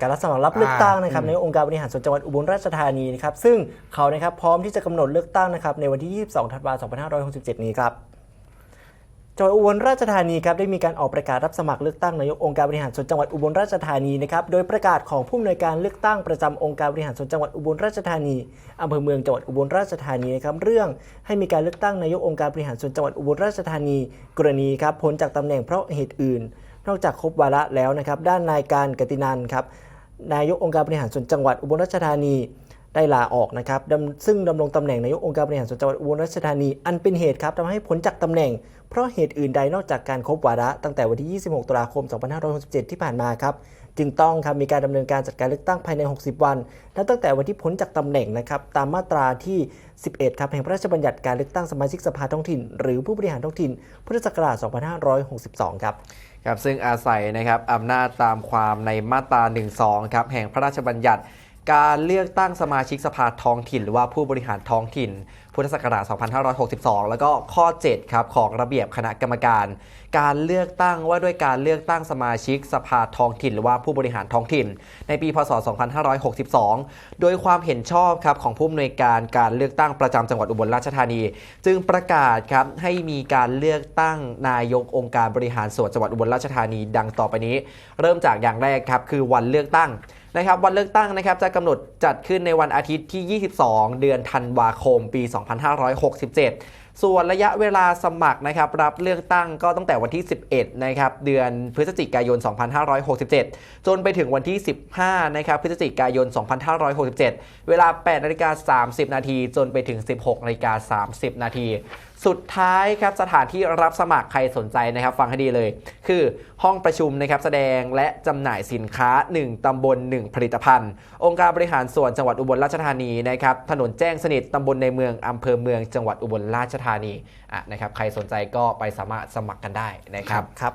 การรับสมัครรับเลือกตั้งนะครับอืมในองค์การบริหารส่วนจังหวัดอุบลราชธานีนะครับซึ่งเขานะครับพร้อมที่จะกำหนดเลือกตั้งนะครับในวันที่ 22 ธันวาคม 2567 นี้ครับจังหวัดอุบลราชธานีครับได้มีการออกประกาศรับสมัครเลือกตั้งนายกองค์การบริหารส่วนจังหวัดอุบลราชธานีนะครับโดยประกาศของผู้อำนวยการเลือกตั้งประจำองค์การบริหารส่วนจังหวัดอุบลราชธานีอำเภอเมืองจังหวัดอุบลราชธานีนะครับเรื่องให้มีการเลือกตั้งนายกองค์การบริหารส่วนจังหวัดอุบลราชธานี กรณีครับพ้นจากตำแหน่งเพราะเหตุอื่น นอกจากครบวาระแล้วนะครับด้านนายการกตินันครับ นายกองค์การบริหารส่วนจังหวัดอุบลราชธานี ได้ลาออกนะครับซึ่งดำรงตำแหน่งนายกองค์การบริหารส่วนจังหวัดอุบลราชธานี อันเป็นเหตุครับทำให้พ้นจากตำแหน่ง เพราะเหตุอื่นใดนอกจากการครบวาระตั้งแต่วันที่ 26 ตุลาคม 2567 ที่ผ่านมาครับ จึงต้องครับมีการดำเนินการจัดการเลือกตั้งภายใน 60 วัน และตั้งแต่วันที่พ้นจากตำแหน่งนะครับตามมาตราที่ 11 ครับแห่งพระราชบัญญัติการเลือกตั้งสมาชิกสภาท้องถิ่น หรือผู้บริหารท้องถิ่น พุทธศักราช 2562 ครับครับซึ่งอาศัยนะครับอำนาจตามความในมาตรา 12 ครับแห่งพระราชบัญญัติ การเลือกตั้งสมาชิกสภาท้องถิ่น หรือว่าผู้บริหารท้องถิ่น พุทธศักราช 2562 แล้วก็ข้อ 7 ครับ ของระเบียบคณะกรรมการ การเลือกตั้งว่าด้วยการเลือกตั้งสมาชิกสภาท้องถิ่น หรือว่าผู้บริหารท้องถิ่น ในปี พศ 2562 โดยความเห็นชอบครับของผู้อำนวยการการเลือกตั้งประจำจังหวัดอุบลราชธานี จึงประกาศครับให้มีการเลือกตั้งนายกองค์การบริหารส่วนจังหวัดอุบลราชธานี ดังต่อไปนี้ เริ่มจากอย่างแรกครับคือวันเลือกตั้ง นะครับวันเลือกตั้งนะครับจะกำหนดจัดขึ้นในวันอาทิตย์ที่ 22 เดือนธันวาคม ปี 2567 ส่วนระยะเวลาสมัครนะครับรับเลือกตั้งก็ตั้งแต่วันที่ 11นะครับเดือนพฤศจิกายน 2567 จนไปถึงวันที่ 15นะครับพฤศจิกายน 2567 เวลา8นาฬิกา30 นาทีจนไปถึง 16นาฬิกา30 นาทีสุดท้ายครับสถานที่รับสมัครใครสนใจนะครับ ฟังให้ดีเลย คือห้องประชุมนะครับแสดงและจำหน่ายสินค้า 1ตำบล 1 ผลิตภัณฑ์ องค์การบริหารส่วนจังหวัดอุบลราชธานีนะครับถนนแจ้งสนิทตำบลในเมืองอำเภอเมืองจังหวัดอุบลราชธานีอะนะครับใครสนใจก็ไปสามารถสมัครกันได้นะครับครับ